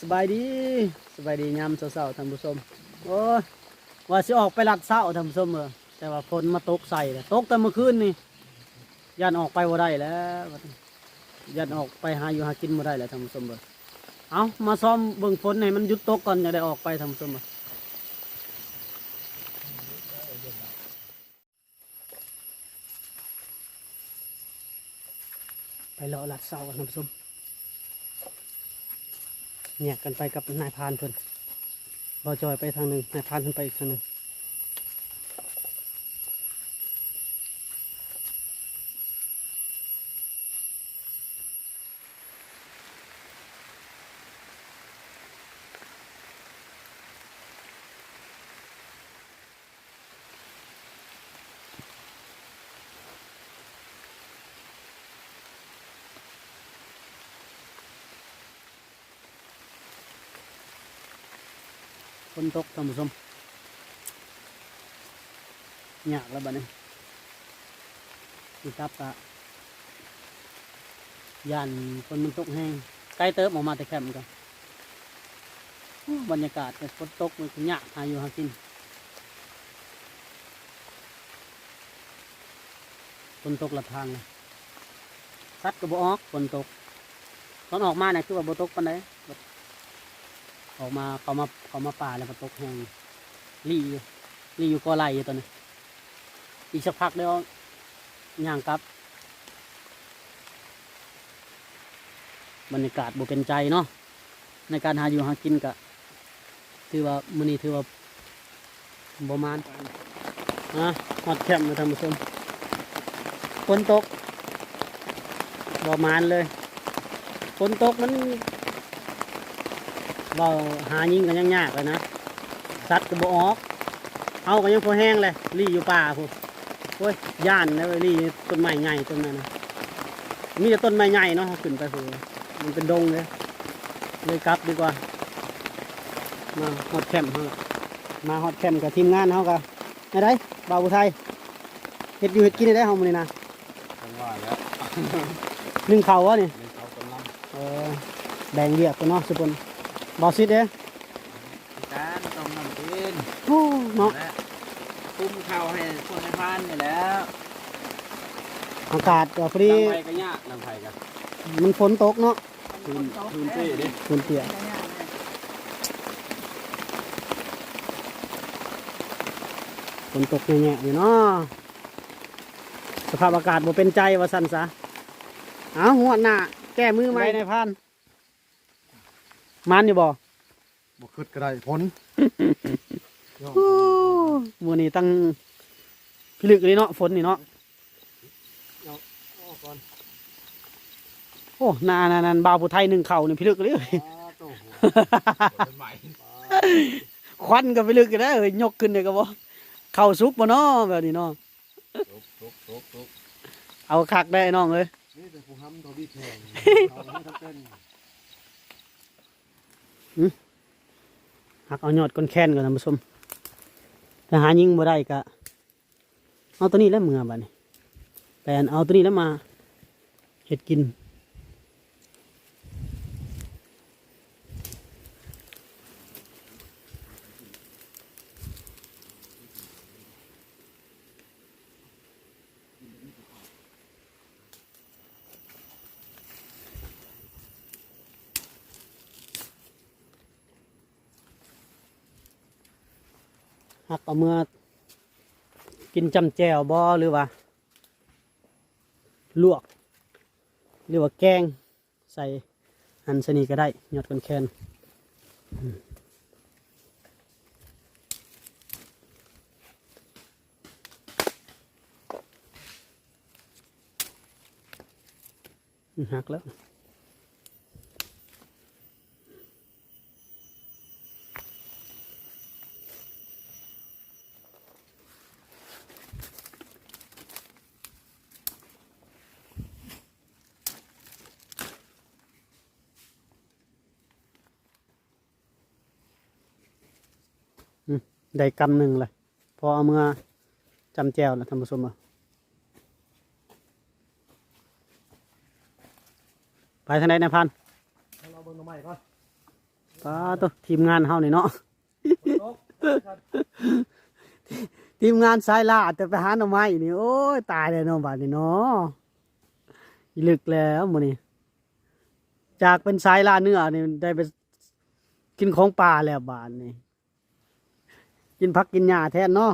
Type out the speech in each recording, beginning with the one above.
สบายดีสบายดียามเช้าๆท่านผู้ชมโอ้ยว่าสิออกไปลัดเช้าท่านผู้ชมเออแต่ว่าฝนมาตกใส่เลยตกแต่เมื่อคืนนี่ยันออกไปบ่ได้แล้วยันออกไปหาอยู่หากินบ่ได้แล้วท่านผู้ชมเออเอามาซ้อมเบิ่งฝนให้มันหยุดตกก่อนจะได้ออกไปท่านผู้ชมเออไปรอลัดเช้ากันท่านผู้ชม เนี่ยกันไปกับนายพานเพิ่นบอจอยไปทางหนึ่งนายพานเพิ่นไปอีกทางหนึ่ง ฝนตกท่านผู้ชมยากแล้วบัดนี้ที่ตับกะยานฝนมันตกแห้งใกล้เติบออกมาแต่แคมป์กันบรรยากาศแต่ฝนตกมันก็ยากหาอยู่หากินฝนตกละทางเลยซัดก็บ่อกฝนตกตอนออกมาเนี่ยคือว่าบ่ตกปานใด ออกมาเขามาเขามาป่าแล้วก็ตกแห้งรีอยู่รีอยู่ก็ไล่อยู่ตอนนี้อีกสักพักเดียวย่างกลับบรรยากาศบ่เป็นใจเนาะในการหาอยู่หากินกะถือว่ามื้อนี้ถือว่าบ่มานนะฮอดแคมป์นะท่านผู้ชมฝนตกบ่มานเลยฝนตกมัน เราหายิงกันยังยากเลยนะสัตว์ก็บ่ออก เอากันยังพอแห้งเลยรีอยู่ป่าพูดโอ้ยย่านนะเว้ยรีต้นไม้ใหญ่ต้นนั้นนะมีแต่ต้นไม้ใหญ่เนาะเอาขึ้นไปพูดมันเป็นดงเลยเลยกลับดีกว่า มาฮอดแคมป์เขาล่ะมาฮอดแคมป์กับทีมงานเขากับไงได้บ่าวผู้ไทยเห็ดอยู่เห็ดกินได้เขามื้อนี้นะผมว่าแล้วนึ่งเขาววะนี่ในเขากำลังเออแบ่งเรียกกันเนาะสุพล บอสิเด้การต้องนำกินโอ้เนาะและคุ้มข้าวให้คนในพานนี่แหล้วอากาศก็พอดีลำไผ่ก็ยากลำไผ่กันมันฝนตกเนาะพื้นพื้นที่ดิฝนเปียกฝนตกแง่ๆอยู่เนาะสภาพอากาศบ่เป็นใจว่าสั่นซะเอาหัวหน้าแก้มือไหมในพัน มันอยู่บ่บ่ขึ้นก็ได้พ้นโอ้มื้อนี้ตั้งพิลึกเลยเนาะฝนนี่เนาะโอ้นานานันบาวผู้ไทยหนึ่งเข่านี่พิลึกเลยโต้โหเป็นใหม่ควันก็ไปลึกกันนะเอ้ยยกขึ้นเลยก็บ่เข้าซุกบ่เนาะแบบนี้เนาะตุกตุกตุกตุกเอาคักได้น้องเอ้ยนี่แต่ผู้ห้ำตัวพี่แข่งเอาใหักเอายอดก้นแค้นก่อนท่านผู้ชมถ้าหายิงบ่ได้ก็เอาตัวนี้แล้วมือบ้านี้แต่เอาตัวนี้แล้วมาเห็ดกิน หักเอาเมื่อกินจำแจวบ่หรือว่า ลวก หรือว่าแกง ใส่หันสนีก็ได้ยอดก้นแค้นหักแล้ว ได้กำหนึ่งเลยพอเอามือจำแจวแล้วท่านผู้ชมเอาไปทางไหนนายพันให้เราเบิ่งหน่อไม้ก่อนป้าตัวทีมงานเฮานี่เนาะทีมงานสายล่าแต่ไปหาหน่อไม้นี่โอ้ยตายเลยเนาะบาดนี้เนาะอีลึกแล้วมื้อนี้จากเป็นสายล่าเนื้อนี่ได้ไปกินของป่าแล้วบาดนี้ กินผักกินหญ้าแทนเนาะ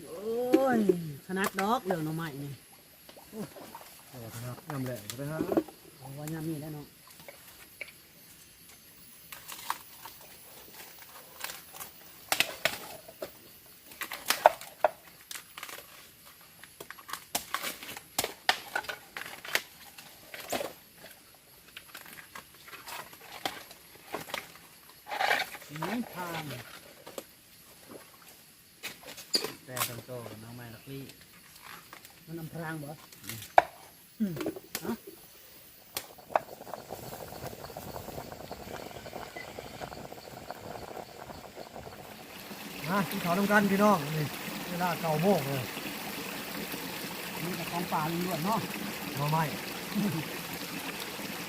โอ้ยขนาดด อกเรื่องหน่อไม้นี่ครับน้ำแหลกนะฮะเอาว่ายามนี้แหล้วเนาะนี่ทางแต่ต้นโตกับน้องไม้ลักลี่ มันอำพรางบ่นะที่เขาทำกันพี่น้องนี่เวลาเก่าโมกเลยนี่แต่ของป่าล้วนๆเนาะมาไม่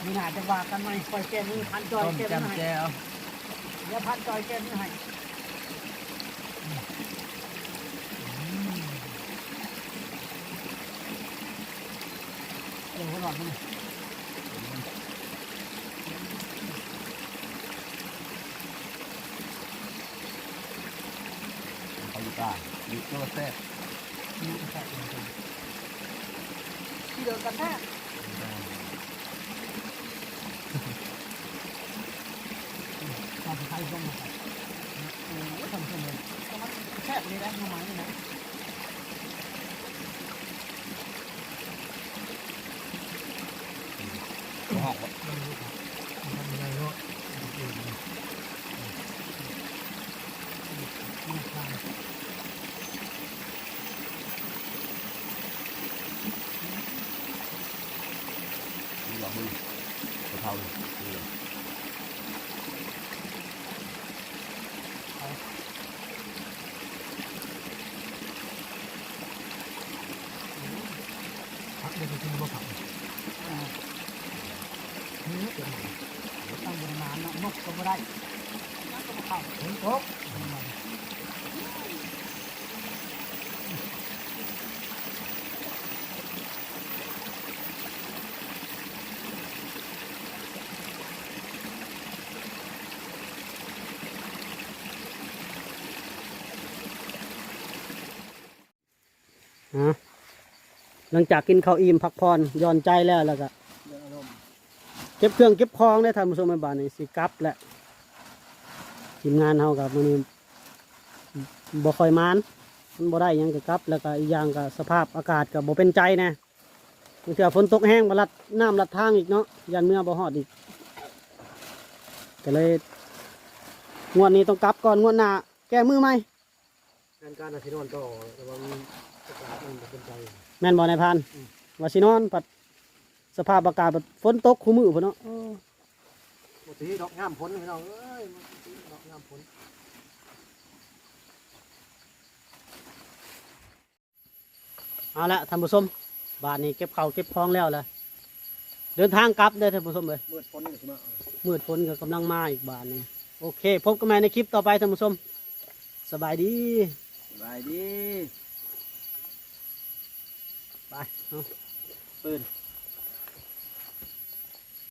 มีหนาจะว่ากันไหมคอยแก้มือพันจอยต้มแก้มือจำแจให้วเดี๋ยวพันจอยแก้มือให้ เออหัวหลอดมันนี่เขาอยู่ป่าอยู่โตแซ่บมันจะแทะมันจะที่เดียวกันแท้ทำไทยต้องมาโอ้โหทำเสร็จเลยแซ่บเลยนะทำไมนี่นะ หอก ทำยังไงเนาะ มันคลาย มีหลอกมือ กระเพราเลยพักเดี๋ยวจะกินบ่ผักอ่านี่เป็นตั้งบนนานเนะนกก็ไม่ได้นั่นก็ไมาเข้าฝนตก ฮะหลังจากกินข้าวอิ่มพักผ่อนย่อนใจแล้วแล้วก็เก็บเครื่องเก็บของได้ทำผู้ชมในบ้านนี่สิกลับแหละทีมงานเฮากับมันนี้บ่คอยมานมันบ่ได้ยังก็กลับ แล้วก็อีกอย่างก็สภาพอากาศก็บ่เป็นใจน่บางเทื่อฝนตกแห้งมาลัดน้ำลัดทางอีกเนาะยันเมื่อบ่ฮอดอีกก็เลยงวดนี้ต้องกลับก่อนงวดหน้าแก้มือใหม งานการอาทิตย์นอนต่อแต่ว่ามันอากาศมันบ่เป็นใจ แม่นบ่นายพันว่าสินอนปัดสภาพอากาศปัดฝนตกคู่มือพุ่นเนาะเออปกติดอกงามผลพี่น้องเอ้ยมันสิดอกงามผลเอาละท่านผู้ชมบ้านนี้เก็บข้าวเก็บของแล้วแหละเดินทางกลับได้อท่านผู้ชมเลยมืดฝนอยู่ใช่ไหมมืดฝนก็กำลังมาอีกบ้านนี้โอเค พบกันใหม่ในคลิปต่อไปท่านผู้ชม สบายดีส บายดี ไปเอาปืน